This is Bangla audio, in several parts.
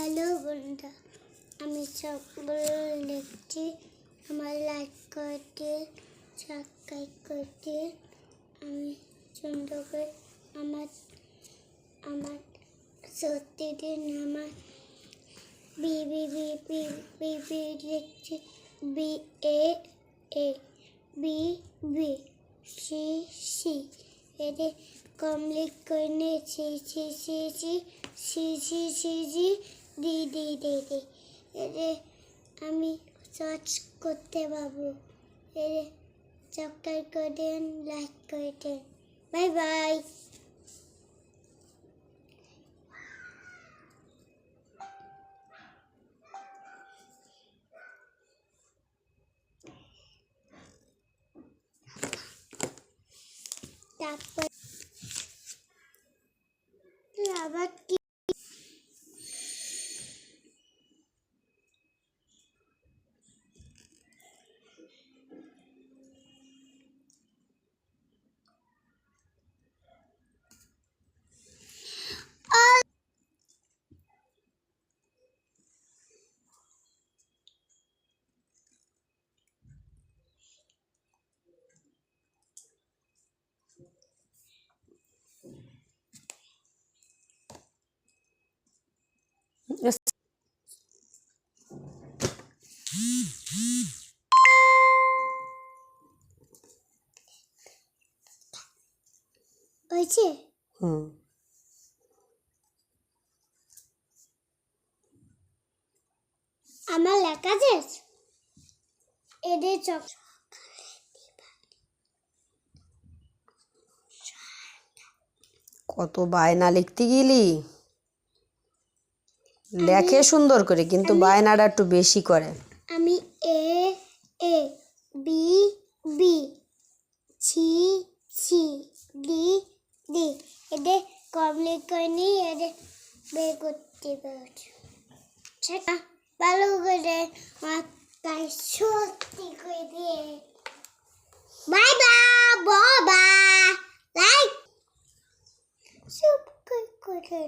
হ্যালো বন্ধুরা, আমি সকল লিখছি আমার লাইক করতে সাবস্ক্রাইব করতে। আমি সুন্দর করে আমার আমার সত্যি দিন আমার B B B B B B B A A B B C C এতে কমপ্লিট করে নিয়েছি C C C C C C C D D D D এতে আমি সার্চ করতে পারব। এতে সাবস্ক্রাইব করে দেন লাইক করে দেন। বাই বাই তারপর হয়েছে? হুম। আমার লেখা শেষ এদের চক কত বায়না লিখতে গেলি? লেখে সুন্দর করে কিন্তু বায়নাটা একটু বেশি করে। আমি A A B B C C D D এদের কমপ্লিট করে নিই এদের বের করতে পারছি। সেটা ভালো করে মাথায় সত্যি করে দিয়ে। বাই বাই বাবা লাইক সাবস্ক্রাইব করে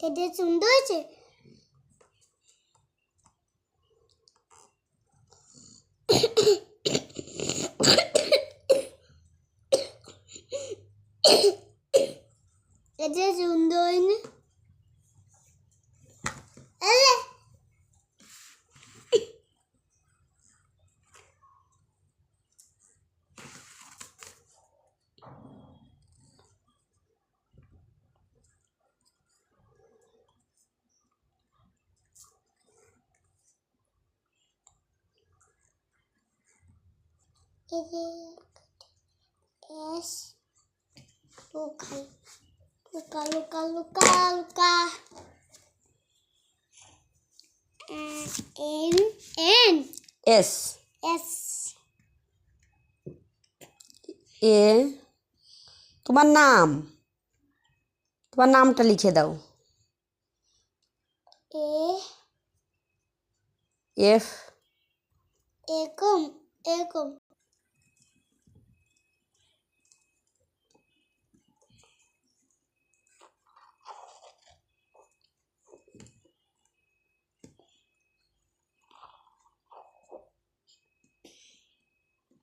দিন। এদের সুন্দর হয়েছে এদের সুন্দর হয়নি এলে এস লুকাই লুকা লুকা লুকা Luka N N S S A তোমার নাম? তোমার নামটা লিখে দাও। এ এফ এরকম এরকম।